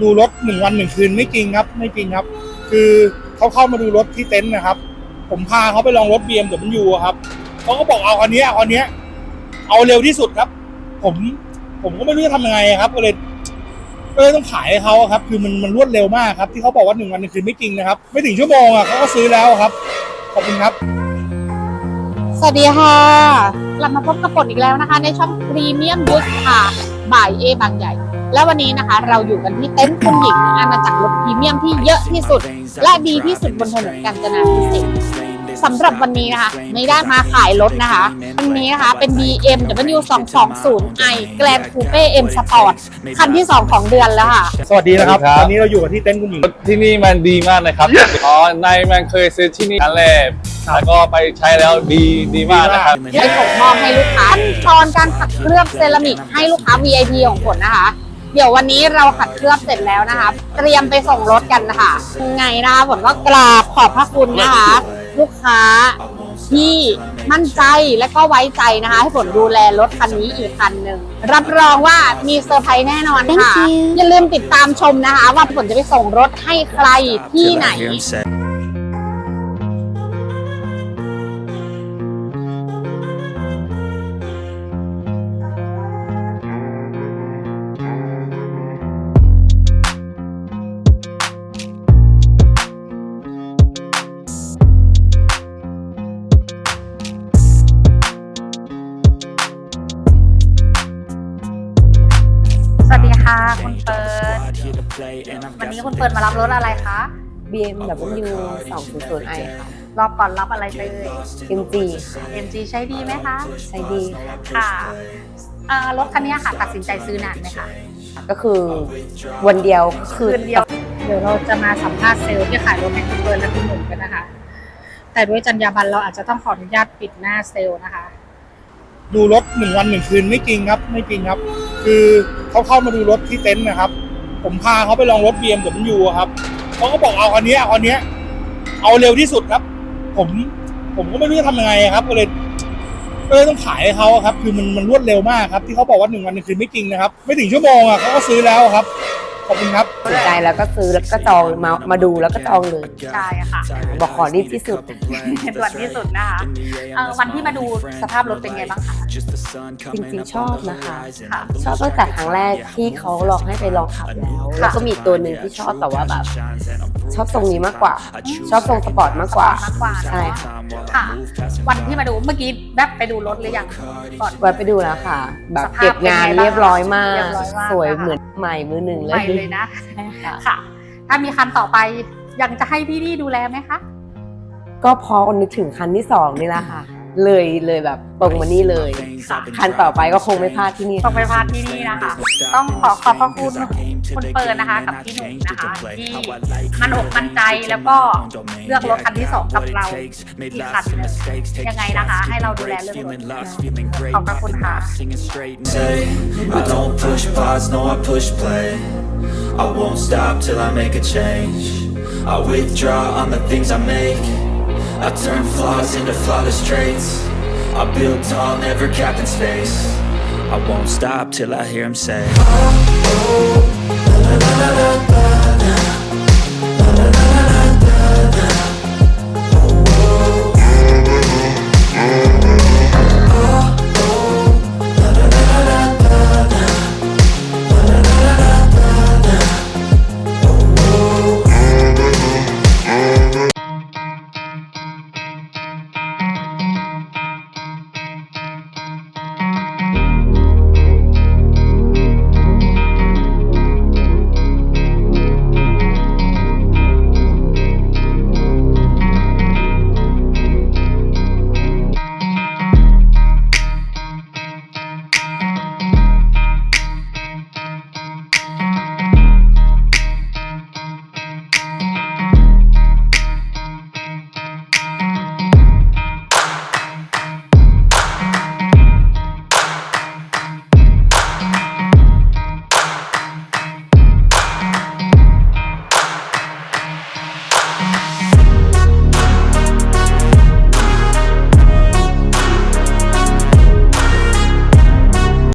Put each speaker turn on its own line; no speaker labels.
ดูรถหนึ่งวันหนึ่งคืนไม่จริงครับ ไม่จริงครับ คือเขาเข้ามาดูรถที่เต็นท์นะครับ ผมพาเขาไปลองรถ BMW อะครับเขาก็บอกเอาคันนี้เอาคันนี้เอาเร็วที่สุดครับ ผมผมก็ไม่รู้จะทำยังไงครับ ก็เลยก็เลยต้องขายให้เขาครับ คือมันมันรวดเร็วมากครับ ที่เขาบอกว่าหนึ่งวันหนึ่งคืนไม่จริงนะครับ ไม่ถึงชั่วโมงอะเขาก็ซื้อแล้วครับ ขอบคุณครับ
สวัสดีค่ะ กลับมาพบกับฝนอีกแล้วนะคะ ในช่องพรีเมียมยุทธค่ะ บ่ายเอบางใหญ่ และวันนี้นะคะเราอยู่กันที่เต็นท์คุณหญิงอาณาจักรรถพรีเมียมที่เยอะที่สุด และดีที่สุดบนถนนกาญจนาพิเศษ สำหรับวันนี้นะคะไม่ได้มาขายรถนะคะ วันนี้นะคะเป็น BMW 220i Grand Coupe M Sport คันที่ 2 ของเดือนแล้วค่ะ
สวัสดีนะครับ
สวัสดีครับ
ตอนนี้เราอยู่กันที่เต็นท์คุณหญิง
ที่นี่มันดีมากนะครับอ๋อนายมันเคยซื้อที่นี่ครั้งแรกแล้วก็ไปใช้แล้วดีดีมากนะครับ
ได้ส่งมอบให้ลูกค้าขั้นตอนการขัดเคลือบเซรามิกให้ลูกค้า VIP ของผลนะคะ เดี๋ยววันนี้เราขัดเคลือบเสร็จแล้วนะคะ เตรียมไปส่งรถกันนะคะยังไงนะคะผลก็กราบขอบพระคุณนะคะ ลูกค้าที่มั่นใจและก็ไว้ใจนะคะ ให้ผลดูแลรถคันนี้อีกคันหนึ่งรับรองว่ามีเซอร์ไพรส์แน่นอนค่ะ อย่าลืมติดตามชมนะคะ ว่าผลจะไปส่งรถให้ใครที่ไหน ค่ะคุณเปิดวันนี้คุณเปิดมารับรถอะไรคะ
BMW 200i ค่ะ
รอบก่อนรับอะไรไปเลย
MG ค่ะ
MG ใช้ดีไหมคะ
ใช้ดีค่ะ
ค่ะอ่ารถคันนี้ค่ะ ตัดสินใจซื้อนานไหมคะ
ก็คือวันเดียวคือ
คืนเดียว เดี๋ยวเราจะมาสัมภาษณ์เซลล์ที่ขายรถให้คุณเปิดและคุณหนุ่มกันนะคะ แต่ด้วยจรรยาบรรณเราอาจจะต้องขออนุญาตปิดหน้าเซลล์นะคะ
ดูรถหนึ่งวันหนึ่งคืนไม่จริงครับ ไม่จริงครับ คือเขาเข้ามาดูรถที่เต็นท์นะครับ ผมพาเขาไปลองรถ BMW อะครับเขาก็บอกเอาคันนี้เอาคันนี้เอาเร็วที่สุดครับ ผมผมก็ไม่รู้จะทำยังไงครับ ก็เลยก็เลยต้องขายให้เขาครับ คือมันมันรวดเร็วมากครับ ที่เขาบอกว่าหนึ่งวันหนึ่งคืนไม่จริงนะครับ ไม่ถึงชั่วโมงอะเขาก็ซื้อแล้วครับขอบคุณครับ
สนใจแล้วก็ซื้อแล้วก็จองมามาดูแล้วก็จองเลย
ใช่ค่ะ
บอกขอรีบที่สุด
ด่วนที่สุดนะคะเอ่อวันที่มาดูสภาพรถเป็นไงบ้างคะ
จริงๆชอบนะคะ
ค่ะ
ชอบตั้งแต่ครั้งแรกที่เขาลองให้ไปลองขับแล้วแล้วก็มีอีกตัวหนึ่งที่ชอบแต่ว่าแบบชอบทรงนี้มากกว่า ชอบทรงสปอร์ตมากกว่า
มากกว่า
ใช่
เนาะ
ค่ะ
ค่ะ วันที่มาดูเมื่อกี้แวบไปดูรถหรือยังก่อน
ไว้ไปดูแล้วค่ะ แบบ
สภาพ
เก็บงาน
เป็นไงบ้าง
เรียบร้อยมาก
เรียบร้อยมาก
สวย
นะคะ
เหมือนใหม่มือหนึ่งเล
ไป
ย
เลยนะ
ใช่ค่ะ
ค่ะ ถ้ามีคันต่อไปยังจะให้พี่ดีดูแลไหมคะ
ก็พอนึกถึงคันที่สองนี่แหละค่ะ เลยเลยแบบตรงมานี่เลยคันต่อไปก็คงไม่พลาดที่นี่
ต้องไปพลาดที่นี่นะคะ ต้องขอขอบพระคุณคุณเปิร์นะคะกับพี่หนุ่มนะคะที่มันอกมั่นใจแล้วก็เลือกรถคันที่สองกับเราอีกคันหนึงยังไงนะคะ ให้เราดูแลเรื่องรถขอบพระคุณค่ะ
Say, I don't push pause, no I push play I won't stop till I make a change I withdraw on the things I make I turn flaws into flawless traits. I build tall, never capped in space. I won't stop till I hear him say oh, oh, la, la, la,